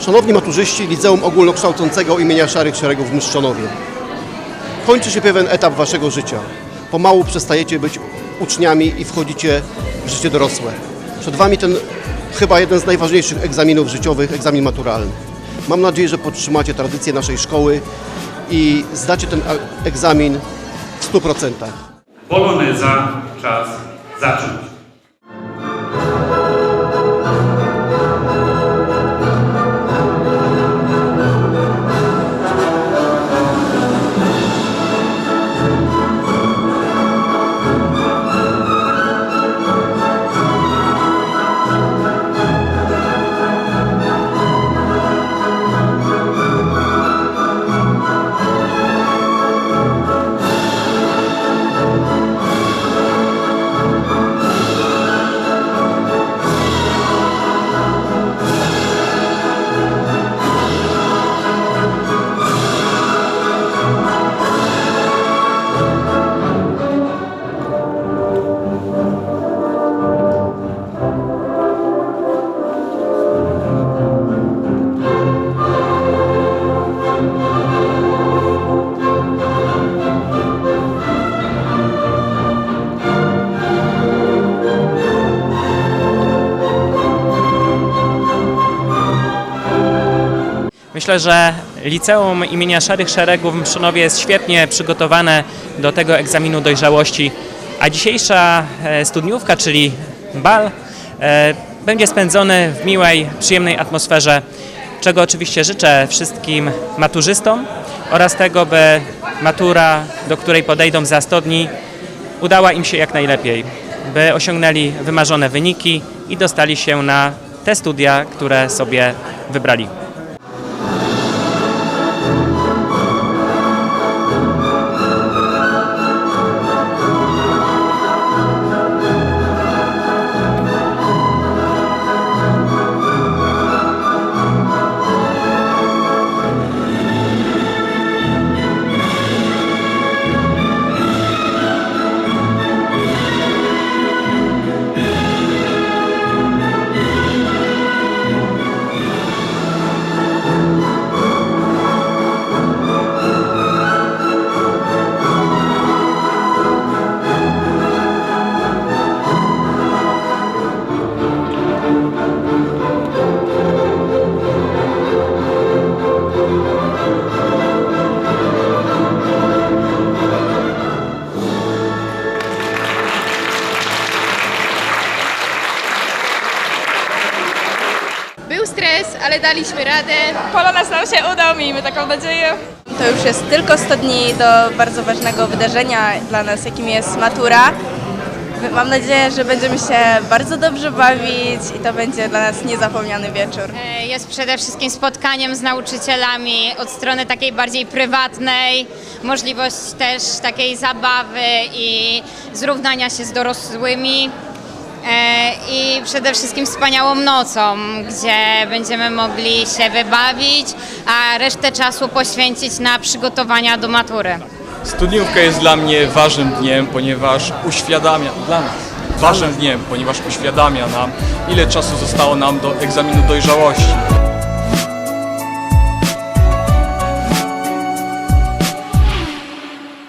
Szanowni maturzyści Liceum Ogólnokształcącego imienia Szarych Szeregów w Myszczonowie. Kończy się pewien etap waszego życia. Pomału przestajecie być uczniami i wchodzicie w życie dorosłe. Przed wami ten chyba jeden z najważniejszych egzaminów życiowych, egzamin maturalny. Mam nadzieję, że podtrzymacie tradycję naszej szkoły i zdacie ten egzamin w 100%. Poloneza, czas zacząć. Myślę, że liceum imienia Szarych Szeregów w Mszonowie jest świetnie przygotowane do tego egzaminu dojrzałości, a dzisiejsza e, studniówka, czyli bal, e, będzie spędzony w miłej, przyjemnej atmosferze, czego oczywiście życzę wszystkim maturzystom oraz tego, by matura, do której podejdą za 100 dni, udała im się jak najlepiej, by osiągnęli wymarzone wyniki i dostali się na te studia, które sobie wybrali. Był stres, ale daliśmy radę. Polonez nam się udał, miejmy taką nadzieję. To już jest tylko 100 dni do bardzo ważnego wydarzenia dla nas, jakim jest matura. Mam nadzieję, że będziemy się bardzo dobrze bawić i to będzie dla nas niezapomniany wieczór. E, Jest przede wszystkim spotkaniem z nauczycielami od strony takiej bardziej prywatnej, możliwość też takiej zabawy i zrównania się z dorosłymi. E, I przede wszystkim wspaniałą nocą, gdzie będziemy mogli się wybawić, a resztę czasu poświęcić na przygotowania do matury. Studniówka jest dla mnie ważnym dniem, ponieważ uświadamia, dla nas, ważnym dniem, ponieważ uświadamia nam, ile czasu zostało nam do egzaminu dojrzałości.